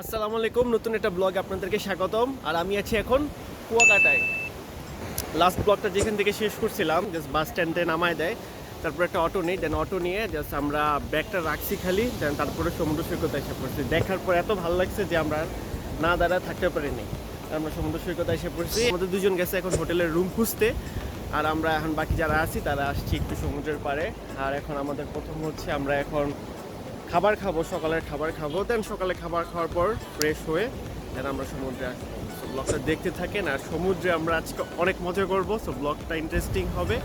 আসসালামু আলাইকুম, নতুন একটা ব্লগ আপনাদেরকে স্বাগতম। আর আমি আছি এখন কুয়াকাটায়। লাস্ট ব্লগটা যেখান থেকে শেষ করছিলাম জাস্ট বাস স্ট্যান্ডে নামায় দেয়। তারপর একটা অটো নেই দেন অটো নিয়ে জাস্ট আমরা ব্যাগটা রাখছি খালি দেন তারপরে সমুদ্র সৈকতে এসে পড়ছি। দেখার পর এত ভালো লাগছে যে আমরা না দাঁড়া থাকতে পারিনি। আমরা সমুদ্র সৈকতে এসে পড়ছি। আমাদের দুজন গেছে এখন হোটেলের রুম খুঁজতে। আর আমরা এখন বাকি যারা আছি, তারা আসছি একটু সমুদ্রের পাড়ে। আর এখন আমাদের প্রথম হচ্ছে আমরা এখন খাবার খাব সকালের খাবার খাব দেন সকালে খাবার খাওয়ার পর ফ্রেশ হয়ে দেন আমরা সমুদ্রে আসব সো ব্লগটা দেখতে থাকেন আর সমুদ্রে আমরা আজকে অনেক মজা করব সো ব্লগটা ইন্টারেস্টিং হবে।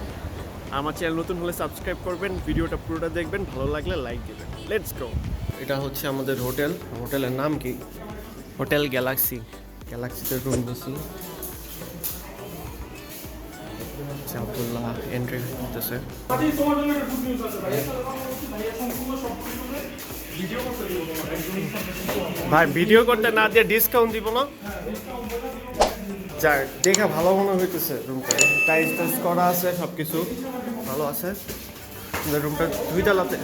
আমার চ্যানেল নতুন হলে সাবস্ক্রাইব করবেন ভিডিওটা পুরোটা দেখবেন ভালো লাগলে লাইক দিবেন। লেটস গো এটা হচ্ছে আমাদের হোটেল। হোটেলের নাম কি? Hotel Galaxy. গ্যালাক্সিতে রুম নিয়েছি আব্দুল্লাহ এন্ট্রি করতেছে ভাই, ভিডিও করতে না দিয়ে ডিসকাউন্ট দিব না? যাক, দেখে ভালো মনে হইতেছে রুমটা টাইস টাইস করা আছে সব কিছু ভালো আছে। রুমটা দুই তলাতে।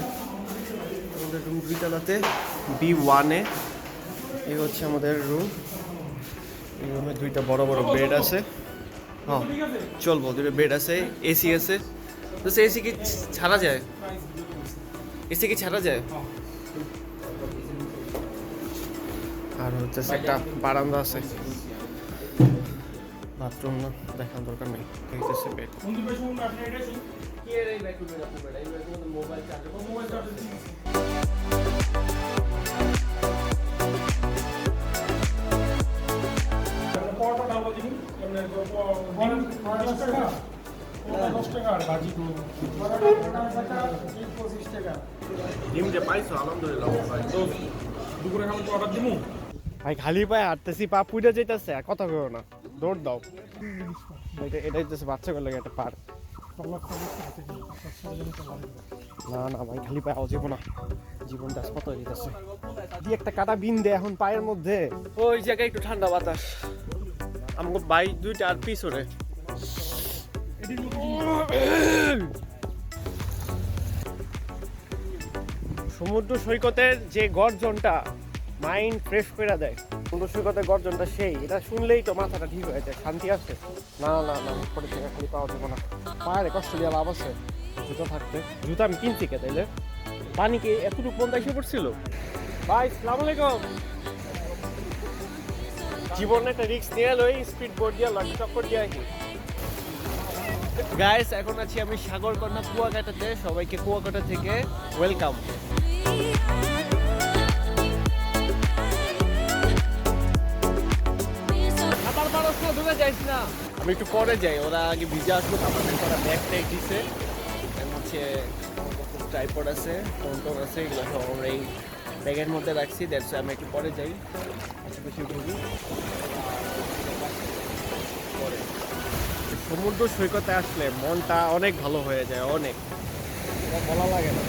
আমাদের রুম দুই তলাতে বি ওয়ানে এই হচ্ছে আমাদের রুম এই রুমে দুইটা বড় বড় বেড আছে। হ্যাঁ চলবো দুটো বেড আছে এসি আছে। তো এসি কি ছাড়া যায়? এসি কি ছাড়া যায়? আর হচ্ছে একটা বারান্দা আছে। বাথরুম না দেখার দরকার নেই। এই হচ্ছে বেড পরোটা ঢালবো দিন। এমনি ডিম দশ টাকা পরোটা ভাই, খালি পায়ে হাঁটতেছি, পা পুইটা যেতেছে আর কথা করো না। দৌড় দাও। এটা এটা হচ্ছে বাচ্চাগুলো লাগে একটা পার্ক না না ভাই, খালি পায়ে আও না। জীবনটা কত যেতেছে দিয়ে একটা কাটা বিন দে এখন পায়ের মধ্যে। ওই জায়গায় একটু ঠান্ডা বাতাস। আমাকে বাইক দুইটা আর পিছনে। সমুদ্র সৈকতের যে গর্জনটা মাইন্ড ফ্রেশ করে দেয়। সমুদ্র সৈকতের গর্জনটা সেই, এটা শুনলেই তো মাথাটা ঠিক হয়ে যায়, শান্তি আছে না না না পরে থেকে খালি পাওয়া যাবে না। পায়ে কষ্ট দিয়ে লাভ আছে, জুতো থাকতে জুতো আমি কিনছি কে তাইলে? পানি কি এতটুকু পর্যন্ত এসে পড়ছিল? ভাই, সালাম আলাইকুম। জীবনে একটা রিস্ক নিয়ে এলো এই স্পিড বোর্ড দিয়ে লঞ্চ চক্কর দিয়ে আহি গাইস এখন আছি আমি সাগরকন্যা কুয়াকাটাতে। সবাইকে কুয়াকাটা থেকে ওয়েলকাম আমি একটু পরে যাই, ওরা আগে ভিজে আসলো আমাদের তারা ব্যাগ ট্যাগ দিছে। হচ্ছে ট্রাইপড আছে টোন আছে, এগুলো সব আমরা এই ব্যাগের মধ্যে রাখছি দ্যাটস আমি একটু পরে যাই। আশেপাশে ঘুরি। সমুদ্র সৈকতে আসলে মনটা অনেক ভালো হয়ে যায় অনেক। বলা লাগে না।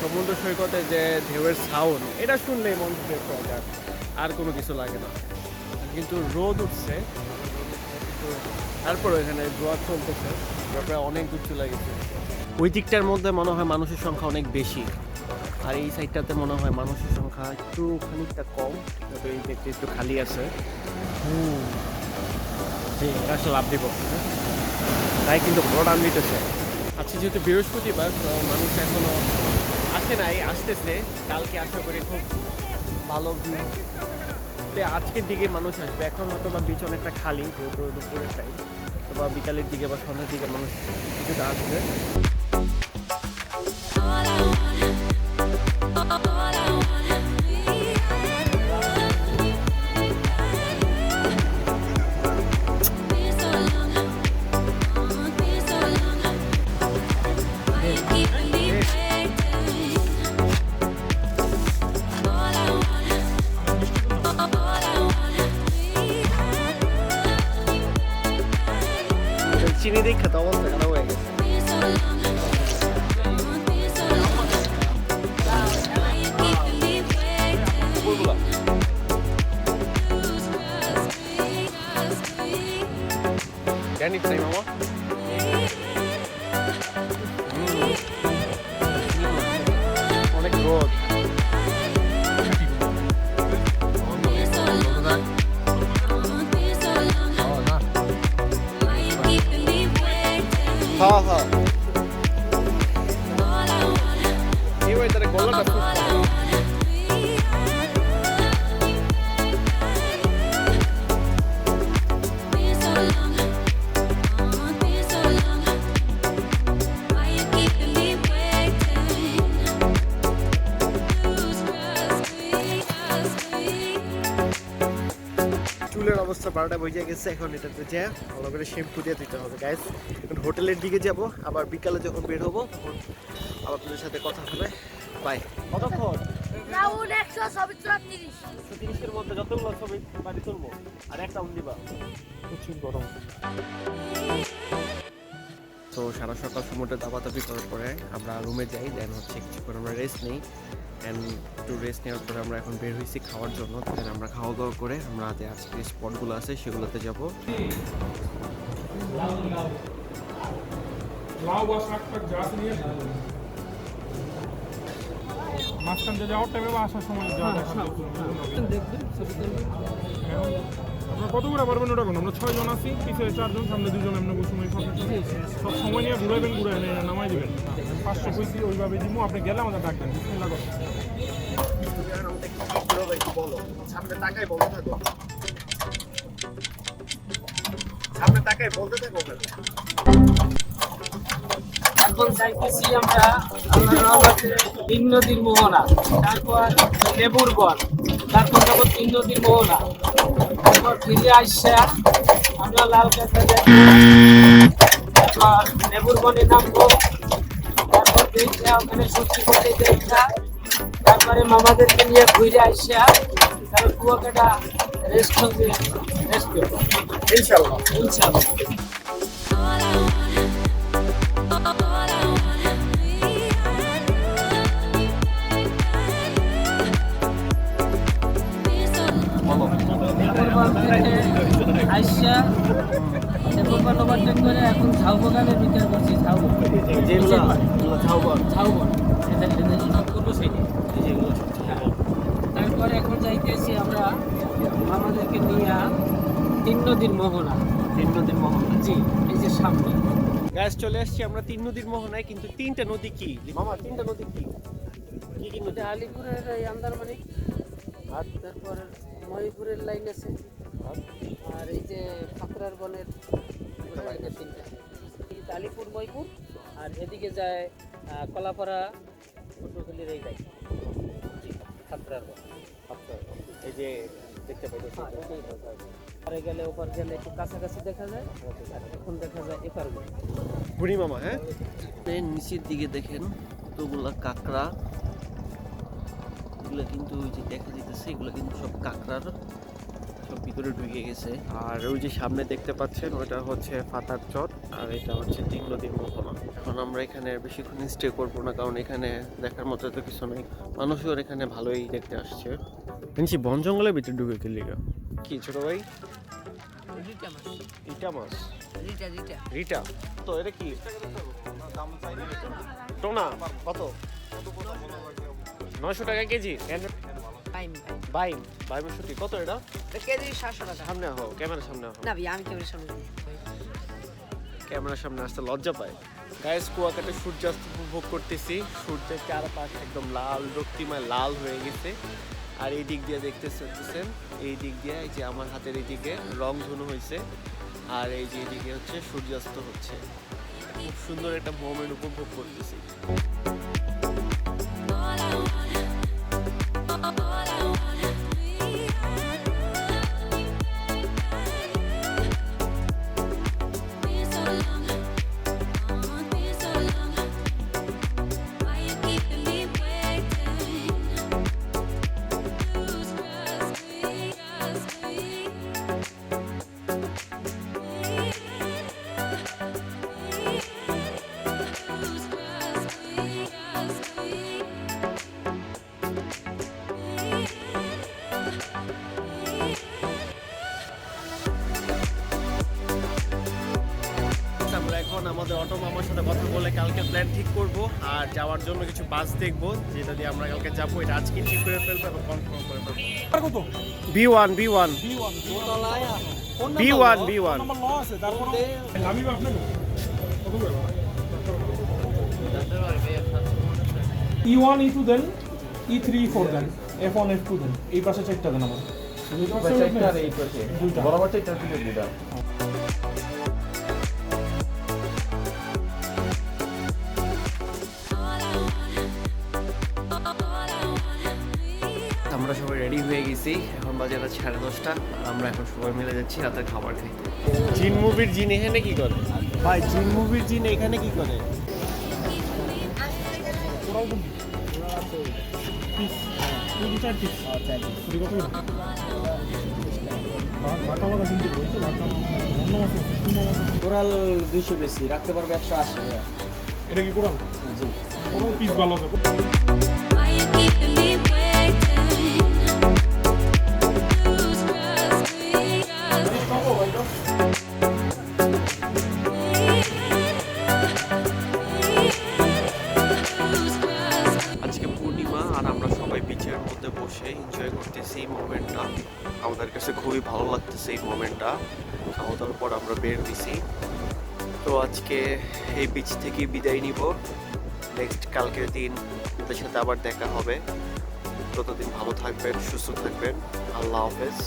সমুদ্র সৈকতে যে ঢেউয়ের সাউন্ড এটা শুনলেই মন ফ্রেশ হয়ে যায় আর কোনো কিছু লাগে না। কিন্তু রোদ উঠছে তারপর এখানে জোয়ার চলতেছে তারপরে অনেক দূর চলে গেছে। ওই দিকটার মধ্যে মনে হয় মানুষের সংখ্যা অনেক বেশি আর এই সাইডটাতে মনে হয় মানুষের সংখ্যা একটু খানিকটা কম তবে এই দিকটা একটু খালি আছে। হুম। জি আসলে লাভ দিব। তাই কিন্তু বড় দাম দিতেছে। আজকে যেহেতু বৃহস্পতিবার মানুষ এখনও আসে নাই, আসতেছে। কালকে আশা করি খুব ভালো আজকের দিকে মানুষ আসবে। এখন হয়তো বা বিচ অনেকটা খালি যেহেতু দুপুরের টাইম বিকালের দিকে বা সন্ধ্যের দিকে মানুষ কিছুটা আসবে। 何した今は অনেক রোদ হ্যাঁ হ্যাঁ অবস্থা বারোটা বইয়া গেছে এখন এটাতে যে ভালো করে শ্যাম্পু দিয়ে দিতে হবে গাইজ এখন হোটেলের দিকে যাব আবার বিকালে যখন বের হব তখন আবার আপনাদের সাথে কথা হবে। বাই কতক্ষণ? তিরিশের মধ্যে যতগুলো ছবি বাড়ি তুলবো আর একটা দিবা প্রচুর গরম। তো সারা সকাল সময়টা দাবাদাবি করার পরে আমরা রুমে যাই দেন হচ্ছে কিছুক্ষণ আমরা রেস্ট নিই অ্যান্ড একটু রেস্ট নেওয়ার পরে আমরা এখন বের হয়েছি খাওয়ার জন্য দেন আমরা খাওয়া দাওয়া করে আমরা যে আজকে স্পটগুলো আছে সেগুলোতে যাব। মাঝখান দিয়ে যাওয়ার টাইমে বা আসার সময় যা দেখার এখন আপনারা কত করে পারবেন ওটা কোন আমরা ছয় জন আছি পিছিয়ে চারজন সামনে দুজন এমনি ফাঁকে সব সময় নিয়ে ঘুরাইবেন ঘুরাই নিয়ে নামাই দিবেন। পাঁচশো পঁয়ত্রিশ ওইভাবে দিব আপনি গেলে আমাদের ডাকবেন করেন। বলো সামনে তাকাই বলতে থাকো। সামনে তাকাই বলতে থাকো এখন চাইতেছি আমরা আমরা তিন নদীর মোহনা তারপর লেবুর বন। তারপর যাব তিন নদীর মোহনা। তারপর ফিরে আসছে আমরা লাল কাঁচা তারপর লেবুর বনে নামবো। তারপর দেখা ওখানে সত্যি করতে দেখা তারপরে মামাদেরকে নিয়ে ঘুরে আসছে। তারপর কুয়াকাটা রেস্ট হবে রেস্ট করব ইনশাল্লাহ। ইনশাআল্লাহ ওভারটেক করে এখন ঝাউবাগানের ভিতরে করছি ঝাউবন যেগুলো ঝাউবন ঝাউবন এটা এটা সাইডে তারপরে এখন যাইতেছি আমরা আমাদেরকে নিয়ে তিন নদীর মোহনা। তিন নদীর মোহনা। জি এই যে সামনে। গ্যাস চলে আসছি আমরা তিন নদীর মোহনায় কিন্তু তিনটা নদী কি? মামা তিনটা নদী কি? কি কি নদী? আলিপুরের এই আন্দারমানি আর তারপর মহিপুরের লাইন আছে। আর এই যে ফাকরার বনের আলিপুর মহিপুর আর এদিকে যায় কলাপাড়া পটুখালির এই লাইন ফাকরার বন। এই যে দেখতে হ্যাঁ, পরে গেলে ওপার গেলে একটু কাছাকাছি দেখা যায় এখন দেখা যায় এপার গেলে। বুড়ি মামা হ্যাঁ? নিচের দিকে দেখেন কতগুলা কাঁকড়া। এগুলো কিন্তু ওই যে দেখা যেতেছে এগুলো কিন্তু সব কাঁকড়ার সব ভিতরে ঢুকে গেছে। আর ওই যে সামনে দেখতে পাচ্ছেন ওটা হচ্ছে ফাতার চট আর এটা হচ্ছে তিন নদীর মোহনা এখন আমরা এখানে বেশিক্ষণ স্টে করব না কারণ এখানে দেখার মতো তো কিছু নেই। মানুষও এখানে ভালোই দেখতে আসছে। নিচে বন জঙ্গলের ভিতরে ঢুকে গেলি কি ছোট ভাই? ইটা মাছ। রিটা? তো এটা কি? টোনা কত? নয়শো টাকা কেজি। বাইম কত এটা? কেজি সাতশো টাকা। সামনে আহো ক্যামেরার সামনে আহো। না ভাই আমি কেমন সামনে ক্যামেরার সামনে আসতে লজ্জা পায়। গায়েস কুয়াকাটা সূর্যাস্ত উপভোগ করতেছি। সূর্যের চারপাশ একদম লাল রক্তিমায় লাল হয়ে গেছে। আর এই দিক দিয়ে দেখতে পাচ্ছেন এই দিক দিয়ে এই যে আমার হাতের এই দিকে রং ধনু হয়েছে। আর এই যে এদিকে হচ্ছে সূর্যাস্ত হচ্ছে। খুব সুন্দর একটা মোমেন্ট উপভোগ করতেছি। এখন আমাদের অটো মামার সাথে কথা বলে কালকে প্ল্যান ঠিক করব। আর যাওয়ার জন্য কিছু বাস দেখব যেটা দিয়ে আমরা কালকে যাব। এটা আজকে ঠিক করে ফেলব এবং কনফার্ম করে ফেলব। B one B one B one B B আমি E one E two then E three E four then F one F two then এই পাশে চারটা দেন আমার দুইটা। বরাবর চারটার দিকে দুটা আমরা সবাই রেডি হয়ে গেছি এখন বাজে রাত সাড়ে দশটা আমরা এখন সবাই মিলে যাচ্ছি রাতের খাবার খাইতে জিন মুভির জিন এখানে কি করে? ভাই জিন মুভির জিন এখানে কি করে। কোরাল দুইশো বেশি রাখতে পারবে একশো আশি এটা কি কোরাল? কোরাল পিস ভালো আছে বসে এনজয় করতেছি এই মোমেন্টটা আমাদের কাছে খুবই ভালো লাগতেছে এই মোমেন্টটা খাওয়া দাওয়ার পর আমরা বের দিছি তো আজকে এই বিচ থেকে বিদায় নিব। নেক্সট কালকের দিন ওদের সাথে আবার দেখা হবে। ততদিন ভালো থাকবেন, সুস্থ থাকবেন। আল্লাহ হাফেজ।